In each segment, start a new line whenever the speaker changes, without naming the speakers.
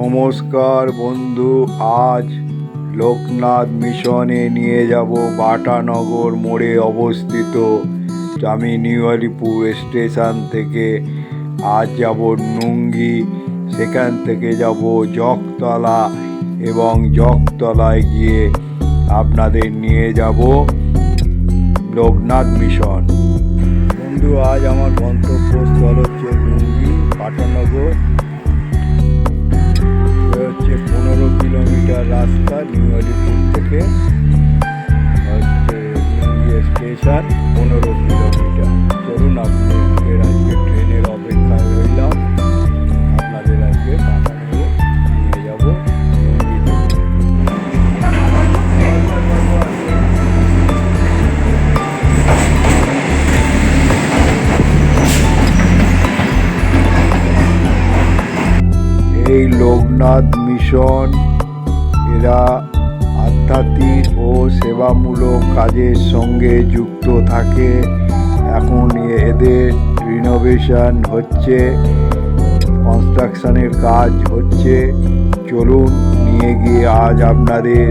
নমস্কার বন্ধু, আজ লোকনাথ মিশনে নিয়ে যাব বাটানগর মোড়ে অবস্থিত আমি নিউ আলিপুর স্টেশন থেকে। আজ যাব নুঙ্গি, সেখান থেকে যাব জগতলা এবং জগতলায় গিয়ে আপনাদের নিয়ে যাব লোকনাথ মিশন। বন্ধু, আজ আমার গন্তব্যস্থল হচ্ছে নুঙ্গি পাটানগর এটা হচ্ছে পনেরো কিলোমিটার রাস্তা নিউ আলিপুর থেকে হচ্ছে স্টেশন পনেরো কিলোমিটার। চলুন আপনাদের লোকনাথ মিশন, এরা আধ্যাত্মিক ও সেবামূলক কাজের সঙ্গে যুক্ত থাকে। এখন এদের রিনোভেশন হচ্ছে কনস্ট্রাকশনের কাজ হচ্ছে। চলুন, নিয়ে গিয়ে আজ আপনাদের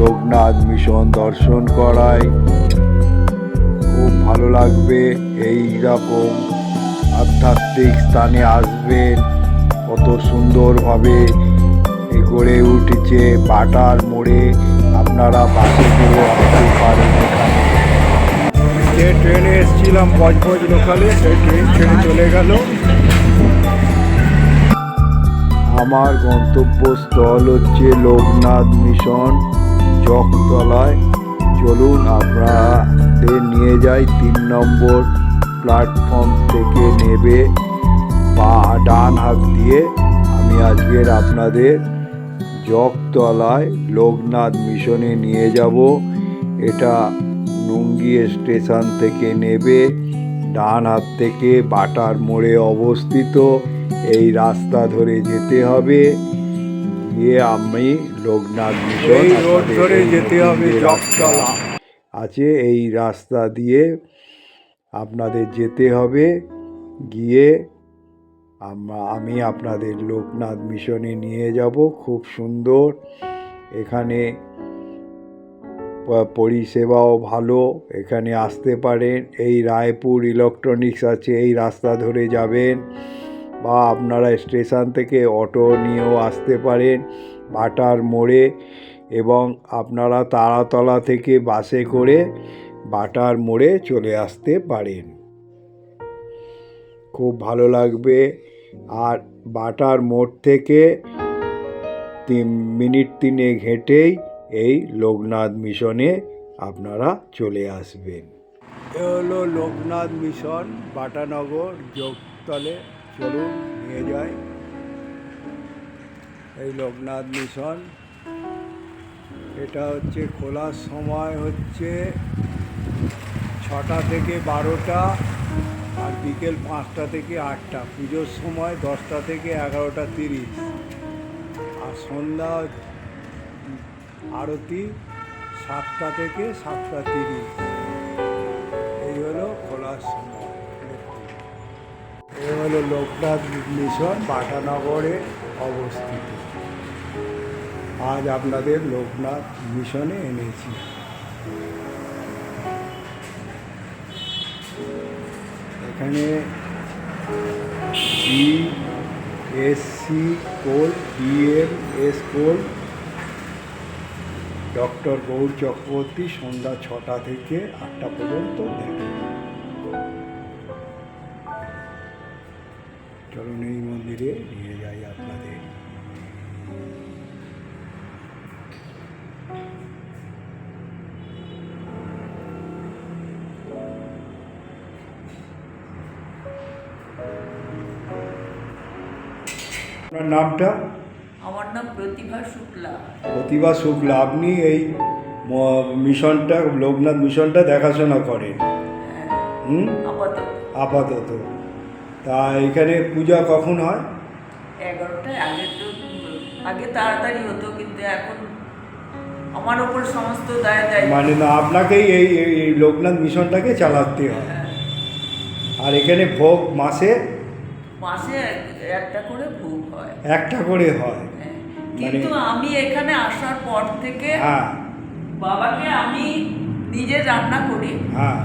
লোকনাথ মিশন দর্শন করায় খুব ভালো লাগবে, এই রকম আধ্যাত্মিক স্থানে আসবেন। কত সুন্দরভাবে গড়ে উঠেছে বাটার মোড়ে। আপনারা বাসে করে আসতে পারেন এখানে। যে ট্রেনে এসেছিলাম বজবজ লোকালে, সেই ট্রেন ছেড়ে চলে গেল। আমার গন্তব্যস্থল হচ্ছে লোকনাথ মিশন চকতলায়। চলুন আপনাদের নিয়ে যাই তিন নম্বর প্ল্যাটফর্ম থেকে নেবে। বা ডান হাত দিয়ে আমি আজকের আপনাদের জগতলায় লোকনাথ মিশনে নিয়ে যাব। এটা নুঙ্গি স্টেশন থেকে নেবে ডান হাত থেকে বাটার মোড়ে অবস্থিত। এই রাস্তা ধরে যেতে হবে। গিয়ে আমি লোকনাথ মিশন
রোড ধরে যেতে হবে জগতলা।
আছে এই রাস্তা দিয়ে আপনাদের যেতে হবে। গিয়ে আমরা আমি আপনাদের লোকনাথ মিশনে নিয়ে যাব, খুব সুন্দর। এখানে পরিষেবাও ভালো, এখানে আসতে পারেন, এই রায়পুর ইলেকট্রনিক্স আছে, এই রাস্তা ধরে যাবেন। বা আপনারা স্টেশন থেকে অটো নিয়েও আসতে পারেন বাটার মোড়ে। এবং আপনারা তারাতলা থেকে বাসে করে বাটার মোড়ে চলে আসতে পারেন। খুব ভালো লাগবে। আর বাটার মোড় থেকে তিন মিনিট তিনেক হেঁটেই এই লোকনাথ মিশনে আপনারা চলে আসবেন। এ হলো লোকনাথ মিশন, বাটানগর, যোগতলে। চলুন, নিয়ে যায় এই লোকনাথ মিশন। এটা হচ্ছে, খোলার সময় হচ্ছে ছটা থেকে বারোটা। বিকেল পাঁচটা থেকে আটটা, পুজোর সময় দশটা থেকে এগারোটা তিরিশ, আর সন্ধ্যা আরতি সাতটা থেকে সাতটা তিরিশ। এই হলো খোলার সময়। এই হলো লোকনাথ মিশন বাটানগরে অবস্থিত। আজ আপনাদের লোকনাথ মিশনে এনেছি। এখানে বিএসসি এসসি কোল বিএমএস কোল ডক্টর গৌর চক্রবর্তী সন্ধ্যা ছটা থেকে আটটা পর্যন্ত দেখে চলুন এই মন্দিরে আপনার নামটা?
আমার নাম প্রতিভা শুক্লা।
প্রতিভা শুক্লা। আপনি এই মিশনটা লোকনাথ মিশনটা দেখাশোনা করেন।
হ্যাঁ,
হুম?
আপাতত।
আপাতত। তা এখানে পূজা কখন হয়?
এগারোটায়। আগে তো আগে তাড়াতাড়ি হতো কিন্তু এখন আমার ওপর সমস্ত দায় দায়
মানে না আপনাকেই এই এই- এই লোকনাথ মিশনটাকে চালাতে হয়।
হ্যাঁ,
আর এখানে ভোগ মাসে
মাসে একটা করে ভোগ হয়।
একটা করে হয়।
হ্যাঁ। কিন্তু আমি এখানে আসার পর থেকে
হ্যাঁ।
বাবাকে আমি নিজে রান্না করি।
হ্যাঁ।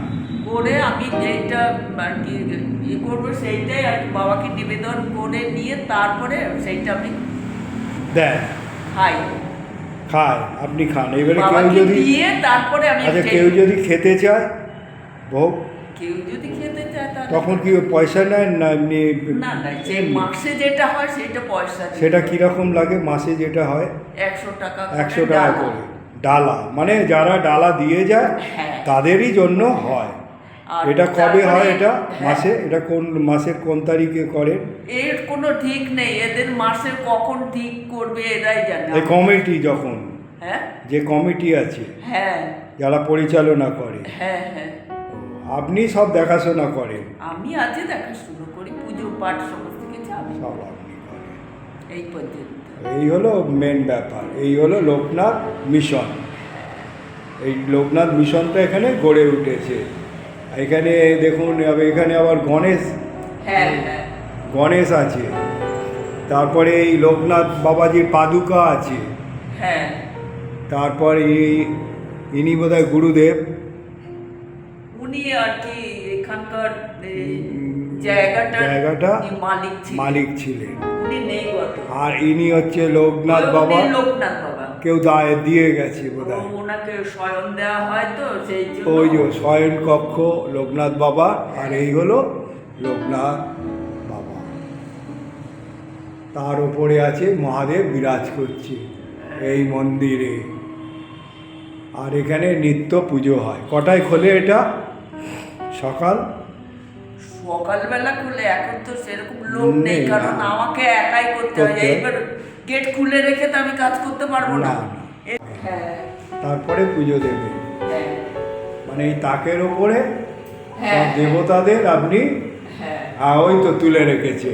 করে আমি যেইটা আর কি ইয়ে করব সেইটাই আর কি বাবাকে নিবেদন করে নিয়ে তারপরে সেইটা আমি
দেন।
খাই।
খায় আপনি খান। এবারে কেউ যদি
তারপরে আমি
আচ্ছা কেউ যদি খেতে চায় ভোগ?
কেউ যদি খেতে
তখন কি পয়সা নেন না এমনি
না না যে মাসে যেটা হয় সেটা পয়সা দিই।
সেটা কীরকম লাগে? মাসে যেটা হয়?
একশো টাকা করে
একশো টাকা
ডালা।
করে। ডালা। মানে যারা ডালা দিয়ে যায়
হ্যাঁ।
তাদেরই জন্য হয়।
আর
এটা কবে হয় এটা?
হ্যাঁ।
মাসে? এটা কোন মাসের কোন তারিখে করে
এর কোনো ঠিক নেই। এদের মাসের কখন ঠিক করবে এরাই জানে।
এই কমিটি যখন
হ্যাঁ?
যে কমিটি আছে
হ্যাঁ।
যারা পরিচালনা করে
হ্যাঁ হ্যাঁ।
আপনি সব দেখাশোনা করেন।
আমি আজই দেখাশুনো করি পুজো পাঠ সমস্ত কিছু আমি
সব আপনি করেন।
এই পর্যন্ত।
এই হলো মেন ব্যাপার। এই হলো লোকনাথ মিশন। এই লোকনাথ মিশনটা এখানে গড়ে উঠেছে। এখানে দেখুন এখানে আবার গণেশ।
হ্যাঁ হ্যাঁ।
গণেশ আছে। তারপরে এই লোকনাথ বাবাজির পাদুকা আছে।
হ্যাঁ।
তারপর এই ইনি বোধহয় গুরুদেব।
উনি আর কি এখানকার জায়গাটা
জায়গাটা
মালিক
মালিক ছিলেন।
উনি নেই
আর ইনি হচ্ছে লোকনাথ বাবা।
লোকনাথ বাবা।
কেউ দায় দিয়ে গেছে বোধ
তো ওনাকে দেওয়া হয় তো সেই
ওই যে শয়ন কক্ষ লোকনাথ বাবা আর এই হলো লোকনাথ বাবা। তার উপরে আছে মহাদেব বিরাজ করছে এই মন্দিরে। আর এখানে নিত্য পুজো হয়। কটায় খোলে এটা? সকাল?
সকালবেলা খুলে এখন তো সেরকম লোক নেই কারণ আমাকে একাই করতে হয়। এইবার গেট খুলে রেখে তো আমি কাজ করতে পারব না। হ্যাঁ।
তারপরে পুজো দেবে।
হ্যাঁ।
মানে এই তাকের ওপরে
হ্যাঁ,
দেবতাদের আপনি
হ্যাঁ।
ওই তো তুলে রেখেছে।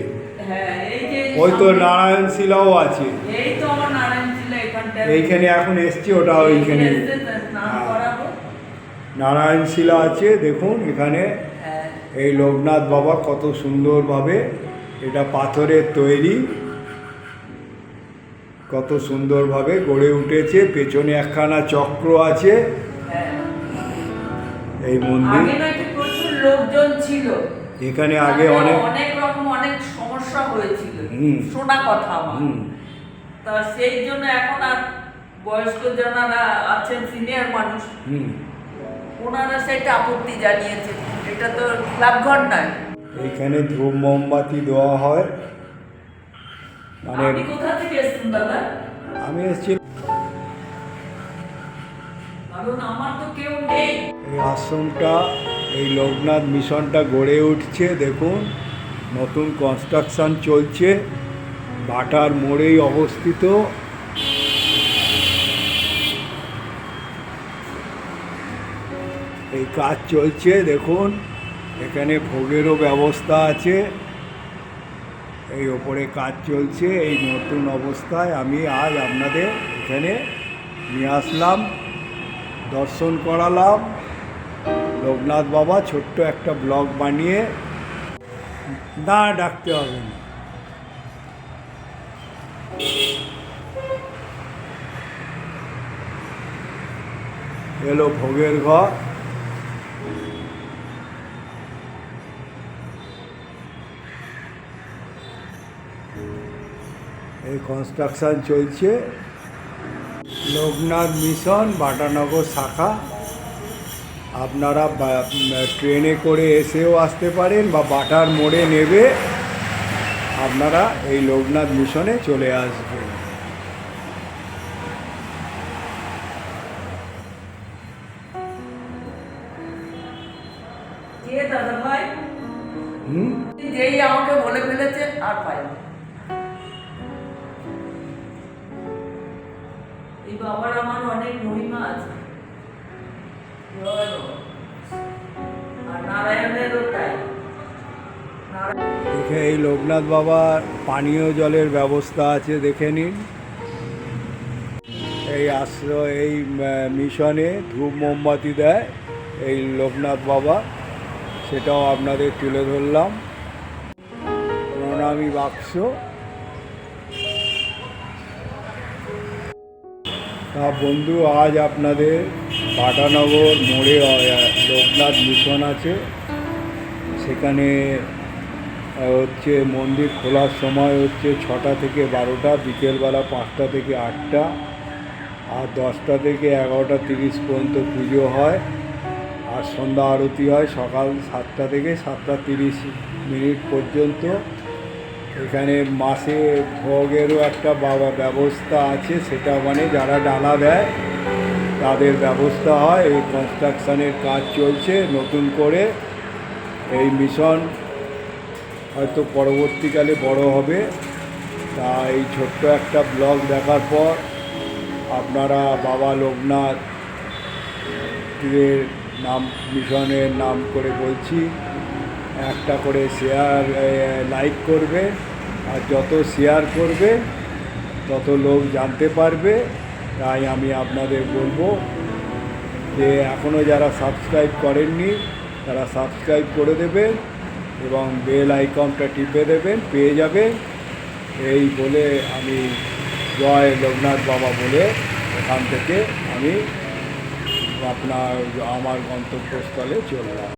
ওই তো নারায়ণ শিলাও আছে।
এই তো আমার নারায়ণ ছিল এখানটায়।
এইখানে এখন এসছি ওটা ওইখানে
এসে স্নান
হ্যাঁ।
করাবো
নারায়ণ শিলা আছে দেখুন এখানে।
হ্যাঁ।
এই লোকনাথ বাবা কত সুন্দরভাবে এটা পাথরের তৈরি। কত সুন্দরভাবে গড়ে উঠেছে পেছনে একখানা চক্র আছে।
হ্যাঁ।
এই মন্দির।
প্রচুর লোকজন ছিল।
এখানে আগে অনেক
অনেক রকম অনেক সমস্যা হয়েছিল। শোনা কথা তা সেই জন্য এখন আর বয়স্ক যারা আছেন সিনিয়র মানুষ। ওনারা সেটা আপত্তি জানিয়েছে। এটা তো ক্লাবঘর নয়।
এইখানে ধূপ মোমবাতি দেওয়া হয়। মানে
আপনি কোথা থেকে এসেছেন দাদা?
আমি এসেছি
কারণ আমার তো কেউ নেই।
এই আশ্রমটা এই লোকনাথ মিশনটা গড়ে উঠছে দেখুন। নতুন কনস্ট্রাকশন চলছে। বাটার মোড়েই অবস্থিত। এই কাজ চলছে, দেখুন। এখানে ভোগেরও ব্যবস্থা আছে। এই ওপরে কাজ চলছে, এই নতুন অবস্থায় আমি আজ আপনাদের এখানে নিয়ে আসলাম, দর্শন করালাম। লোকনাথ বাবা ছোট্ট একটা ব্লগ বানিয়ে না ডাকতে হবে এলো ভোগের ঘর। এই কনস্ট্রাকশন চলছে। লোকনাথ মিশন বাটানগর শাখা। আপনারা ট্রেনে করে এসেও আসতে পারেন বা বাটার মোড়ে নেবে। আপনারা এই লোকনাথ মিশনে চলে আসবেন।
যেই আমাকে বলে ফেলেছে আর পাইনি। বাবার আমার অনেক মহিমা আছে।
দেখে এই লোকনাথ বাবার পানীয় জলের ব্যবস্থা আছে, দেখে নিন। এই আশ্রয়, এই মিশনে ধূপ মোমবাতি দেয় এই লোকনাথ বাবা। সেটাও আপনাদের তুলে ধরলাম। প্রণামী বাক্স। তা বন্ধু, আজ আপনাদের পাটানগর মোড়ে লোকনাথ মিশন আছে। সেখানে হচ্ছে মন্দির খোলার সময় হচ্ছে ছটা থেকে বারোটা, বিকেলবেলা পাঁচটা থেকে আটটা, আর দশটা থেকে এগারোটা তিরিশ পর্যন্ত পুজো হয়। আর সন্ধ্যা আরতি হয় সকাল সাতটা থেকে সাতটা তিরিশ মিনিট পর্যন্ত। এখানে মাসে ভোগেরও একটা বাবা ব্যবস্থা আছে, সেটা মানে যারা ডালা দেয়, তাদের ব্যবস্থা হয়। এই কনস্ট্রাকশানের কাজ চলছে, নতুন করে এই মিশন হয়তো পরবর্তীকালে বড় হবে। তা এই ছোট্ট একটা ব্লগ দেখার পর আপনারা বাবা লোকনাথ এর নাম মিশনের নাম করে বলছি। একটা করে শেয়ার লাইক করবে, আর যত শেয়ার করবে, তত লোক জানতে পারবে। তাই আমি আপনাদের বলব যে এখনও যারা সাবস্ক্রাইব করেননি, তারা সাবস্ক্রাইব করে দেবেন এবং বেল আইকনটা টিপে দেবেন, পেয়ে যাবেন এই বলে আমি জয় লোকনাথ বাবা বলে এখান থেকে আমি আপনার, আমার গন্তব্যস্থলে চললাম